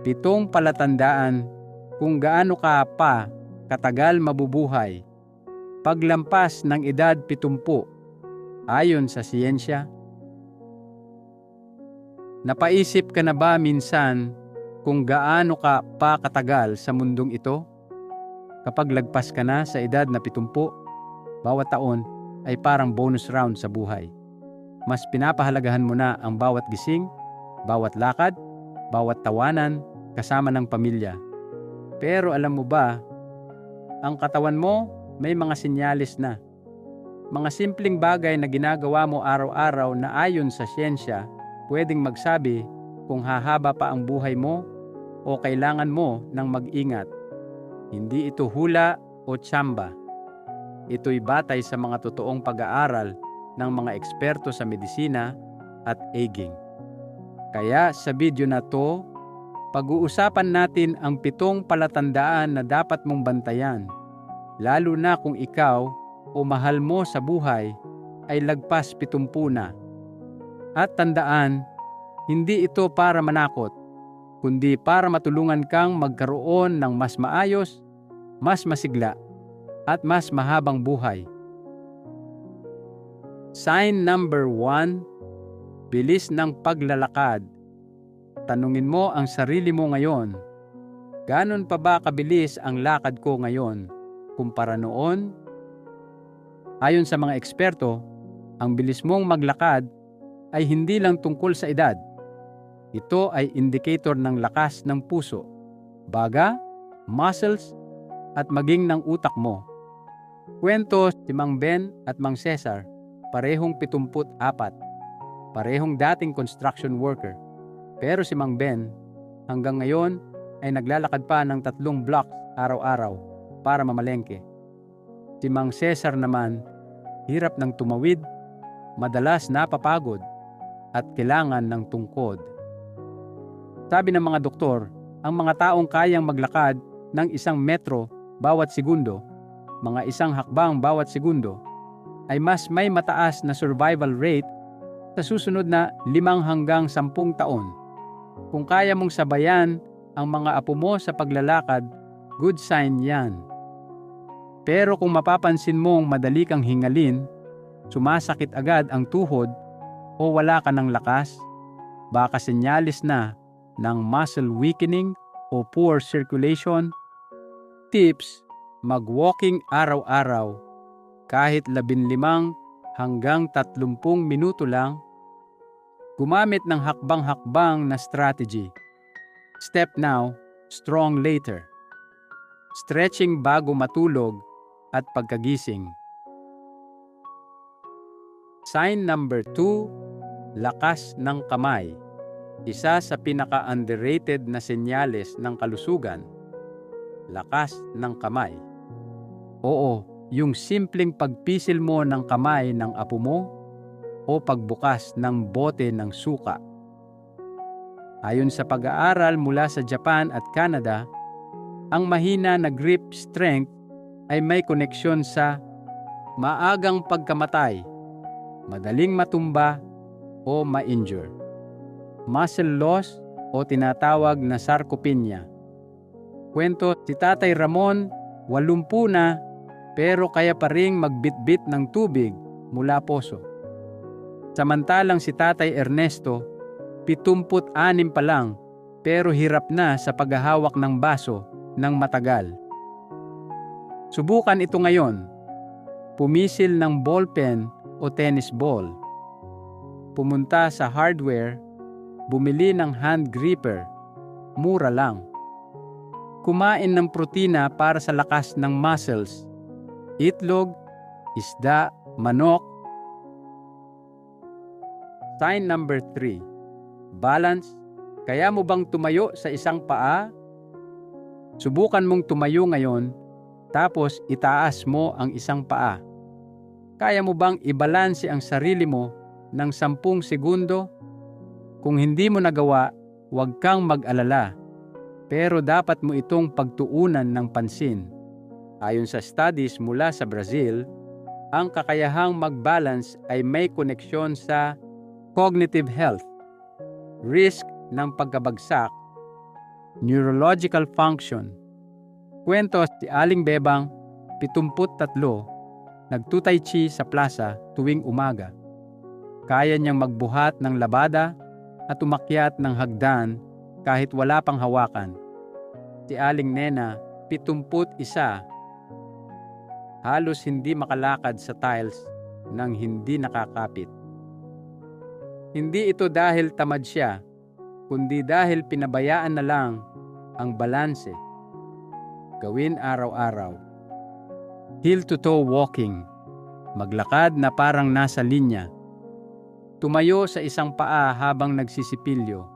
Pitong palatandaan kung gaano ka pa katagal mabubuhay paglampas ng edad 70 ayon sa siyensya. Napaisip ka na ba minsan kung gaano ka pa katagal sa mundong ito? Kapag lagpas ka na sa edad na 70, bawat taon ay parang bonus round sa buhay. Mas pinapahalagahan mo na ang bawat gising, bawat lakad, bawat tawanan kasama ng pamilya. Pero alam mo ba, ang katawan mo may mga sinyalis na. Mga simpleng bagay na ginagawa mo araw-araw na ayon sa siyensya pwedeng magsabi kung hahaba pa ang buhay mo o kailangan mo ng mag-ingat. Hindi ito hula o tsamba. Ito'y batay sa mga totoong pag-aaral ng mga eksperto sa medisina at aging. Kaya sa video na to, pag-uusapan natin ang pitong palatandaan na dapat mong bantayan, lalo na kung ikaw o mahal mo sa buhay ay lagpas pitumpu na. At tandaan, hindi ito para manakot, kundi para matulungan kang magkaroon ng mas maayos, mas masigla, at mas mahabang buhay. Sign number one, bilis ng paglalakad. Tanungin mo ang sarili mo ngayon, ganon pa ba kabilis ang lakad ko ngayon kumpara noon? Ayon sa mga eksperto, ang bilis mong maglakad ay hindi lang tungkol sa edad. Ito ay indicator ng lakas ng puso, baga, muscles, at maging ng utak mo. Kwento si Mang Ben at Mang Cesar parehong 74, parehong dating construction worker. Pero si Mang Ben, hanggang ngayon ay naglalakad pa ng tatlong blocks araw-araw para mamalengke. Si Mang Cesar naman, hirap ng tumawid, madalas napapagod, at kailangan ng tungkod. Sabi ng mga doktor, ang mga taong kayang maglakad ng isang metro bawat segundo, mga isang hakbang bawat segundo, ay mas may mataas na survival rate sa susunod na limang hanggang sampung taon. Kung kaya mong sabayan ang mga apo mo sa paglalakad, good sign yan. Pero kung mapapansin mong madali kang hingalin, sumasakit agad ang tuhod o wala ka ng lakas, baka senyalis na ng muscle weakening o poor circulation. Tips, mag-walking araw-araw kahit 15 hanggang 30 minuto lang, gumamit ng hakbang-hakbang na strategy. Step now, strong later. Stretching bago matulog at pagkagising. Sign number 2, lakas ng kamay. Isa sa pinaka-underrated na senyales ng kalusugan. Lakas ng kamay. Oo, yung simpleng pagpisil mo ng kamay ng apo mo o pagbukas ng bote ng suka. Ayon sa pag-aaral mula sa Japan at Canada, ang mahina na grip strength ay may koneksyon sa maagang pagkamatay, madaling matumba o ma-injure, muscle loss o tinatawag na sarcopenia. Kwento si Tatay Ramon, 80 na pero kaya pa ring magbitbit ng tubig mula poso. Samantalang si Tatay Ernesto, 76 pa lang pero hirap na sa paghahawak ng baso ng matagal. Subukan ito ngayon. Pumisil ng ballpen o tennis ball. Pumunta sa hardware, bumili ng hand gripper. Mura lang. Kumain ng protina para sa lakas ng muscles itlog, isda, manok. Sign number 3. Balance. Kaya mo bang tumayo sa isang paa? Subukan mong tumayo ngayon, tapos itaas mo ang isang paa. Kaya mo bang ibalanse ang sarili mo ng sampung segundo? Kung hindi mo nagawa, huwag kang mag-alala. Pero dapat mo itong pagtuunan ng pansin Ayon sa studies mula sa Brazil, ang kakayahang mag-balance ay may koneksyon sa cognitive health, risk ng pagkabagsak, neurological function. Kwento si Aling Bebang, 73, nagtutay chi sa plaza tuwing umaga. Kaya niyang magbuhat ng labada at umakyat ng hagdan kahit wala pang hawakan. Si Aling Nena, 71, halos hindi makalakad sa tiles nang hindi nakakapit. Hindi ito dahil tamad siya, kundi dahil pinabayaan na lang ang balanse. Gawin araw-araw. Heel to toe walking. Maglakad na parang nasa linya. Tumayo sa isang paa habang nagsisipilyo.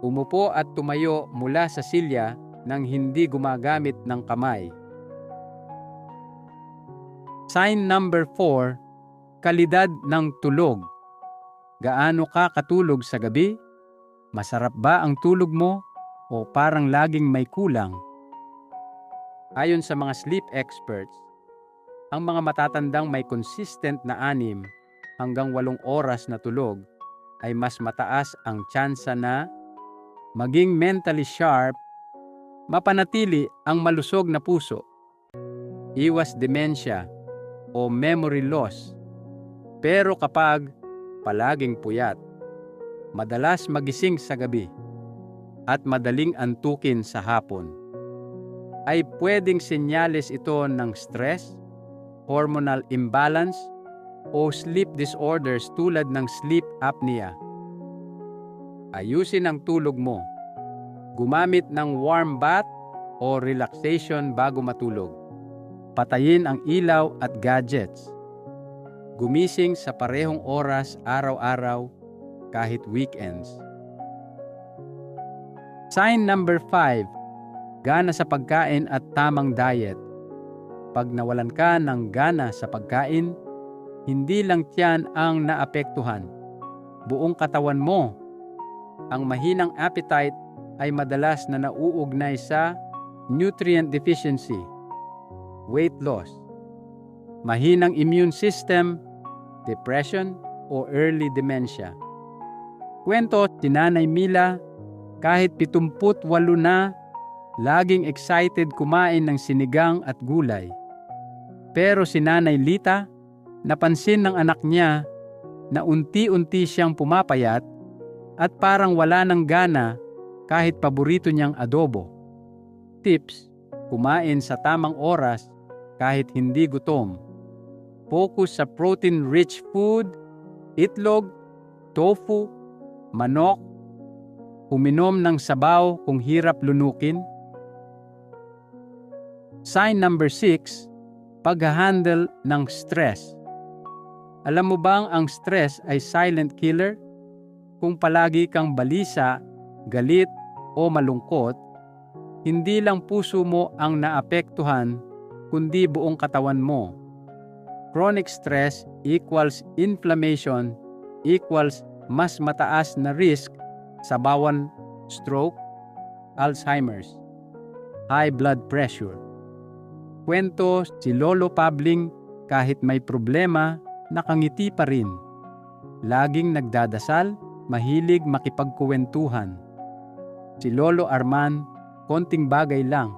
Umupo at tumayo mula sa silya nang hindi gumagamit ng kamay. Sign number 4, kalidad ng tulog. Gaano ka katulog sa gabi? Masarap ba ang tulog mo o parang laging may kulang? Ayon sa mga sleep experts, ang mga matatandang may consistent na anim hanggang walong oras na tulog ay mas mataas ang tsansa na maging mentally sharp, mapanatili ang malusog na puso, iwas demensya o memory loss. Pero kapag palaging puyat, madalas magising sa gabi, at madaling antukin sa hapon, ay pwedeng senyales ito ng stress, hormonal imbalance, o sleep disorders tulad ng sleep apnea. Ayusin ang tulog mo. Gumamit ng warm bath o relaxation bago matulog. Patayin ang ilaw at gadgets. Gumising sa parehong oras araw-araw kahit weekends. Sign number 5. Gana sa pagkain at tamang diet. Pag nawalan ka ng gana sa pagkain, hindi lang tiyan ang naapektuhan. Buong katawan mo. Ang mahinang appetite ay madalas na nauugnay sa nutrient deficiency, weight loss, mahinang immune system, depression, o early dementia. Kwento si Nanay Mila kahit 78 na, laging excited kumain ng sinigang at gulay. Pero si Nanay Lita, napansin ng anak niya na unti-unti siyang pumapayat at parang wala ng gana kahit paborito niyang adobo. Tips, kumain sa tamang oras kahit hindi gutom. Focus sa protein-rich food, itlog, tofu, manok, uminom ng sabaw kung hirap lunukin. Sign number 6, pag-handle ng stress. Alam mo bang ang stress ay silent killer? Kung palagi kang balisa, galit o malungkot, hindi lang puso mo ang naapektuhan, kundi buong katawan mo. Chronic stress equals inflammation equals mas mataas na risk sa bawan stroke, Alzheimer's, high blood pressure. Kwento si Lolo Pabling kahit may problema, nakangiti pa rin. Laging nagdadasal, mahilig makipagkuwentuhan. Si Lolo Arman, konting bagay lang,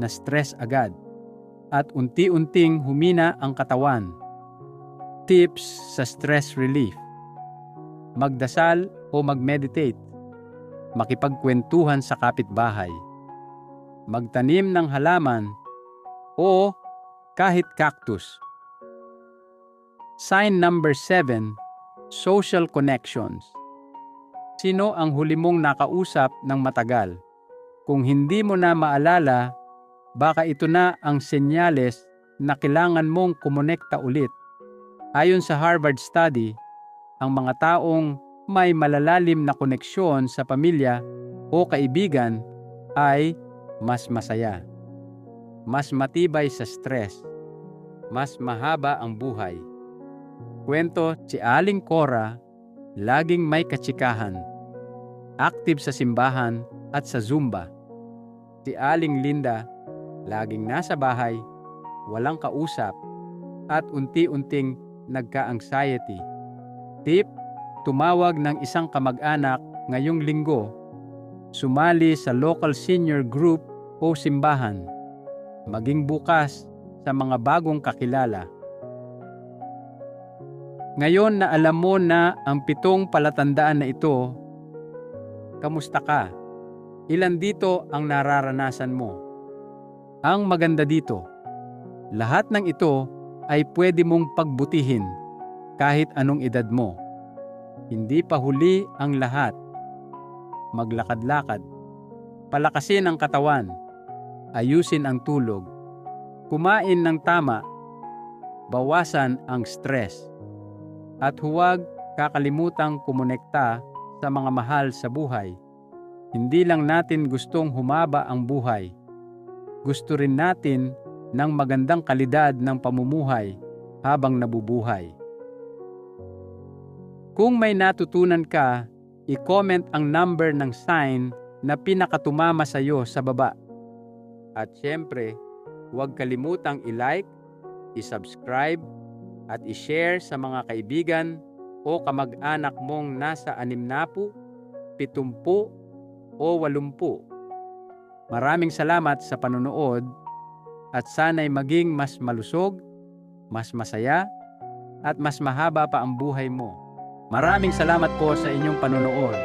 na stress agad. At unti-unting humina ang katawan. Tips sa stress relief. Magdasal o mag-meditate makipagkwentuhan sa kapitbahay, magtanim ng halaman o kahit cactus. Sign number 7, social connections. Sino ang huli mong nakausap ng matagal? Kung hindi mo na maalala, baka ito na ang senyales na kailangan mong kumonekta ulit. Ayon sa Harvard study, ang mga taong may malalalim na koneksyon sa pamilya o kaibigan ay mas masaya, mas matibay sa stress, mas mahaba ang buhay. Kwento si Aling Cora, laging may katsikahan, active sa simbahan at sa Zumba. Si Aling Linda, laging nasa bahay, walang kausap, at unti-unting sumali sa local senior group o simbahan. Maging bukas sa mga bagong kakilala. Ngayon na alam mo na ang pitong palatandaan na ito, kamusta ka? Ilan dito ang nararanasan mo? Ang maganda dito, lahat ng ito ay pwede mong pagbutihin kahit anong edad mo. Hindi pa huli ang lahat. Maglakad-lakad. Palakasin ang katawan. Ayusin ang tulog. Kumain ng tama. Bawasan ang stress. At huwag kakalimutang kumonekta sa mga mahal sa buhay. Hindi lang natin gustong humaba ang buhay. Gusto rin natin ng magandang kalidad ng pamumuhay habang nabubuhay. Kung may natutunan ka, i-comment ang number ng sign na pinakatumama sa iyo sa baba. At syempre, huwag kalimutang i-like, i-subscribe, at i-share sa mga kaibigan o kamag-anak mong nasa animnapu, pitumpu, o walumpu. Maraming salamat sa panonood at sana'y maging mas malusog, mas masaya, at mas mahaba pa ang buhay mo. Maraming salamat po sa inyong panonood.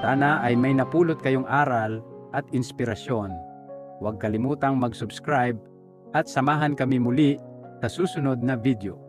Sana ay may napulot kayong aral at inspirasyon. Huwag kalimutang mag-subscribe at samahan kami muli sa susunod na video.